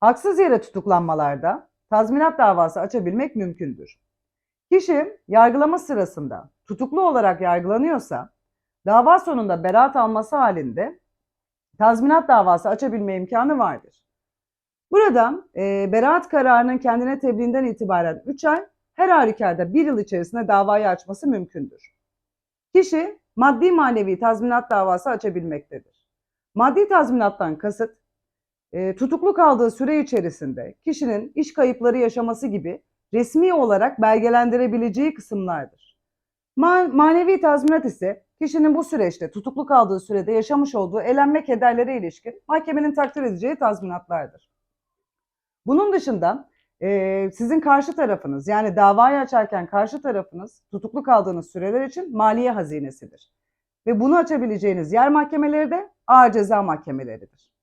Haksız yere tutuklanmalarda tazminat davası açabilmek mümkündür. Kişi yargılama sırasında tutuklu olarak yargılanıyorsa dava sonunda beraat alması halinde tazminat davası açabilme imkanı vardır. Burada e, beraat kararının kendine tebliğinden itibaren 3 ay, her halükarda 1 yıl içerisinde davayı açması mümkündür. Kişi maddi manevi tazminat davası açabilmektedir. Maddi tazminattan kasıt, e, tutuklu kaldığı süre içerisinde kişinin iş kayıpları yaşaması gibi resmi olarak belgelendirebileceği kısımlardır. Ma- manevi tazminat ise kişinin bu süreçte tutuklu kaldığı sürede yaşamış olduğu elenme kederlere ilişkin mahkemenin takdir edeceği tazminatlardır. Bunun dışında e, sizin karşı tarafınız yani davayı açarken karşı tarafınız tutuklu kaldığınız süreler için maliye hazinesidir. Ve bunu açabileceğiniz yer mahkemeleri de ağır ceza mahkemeleridir.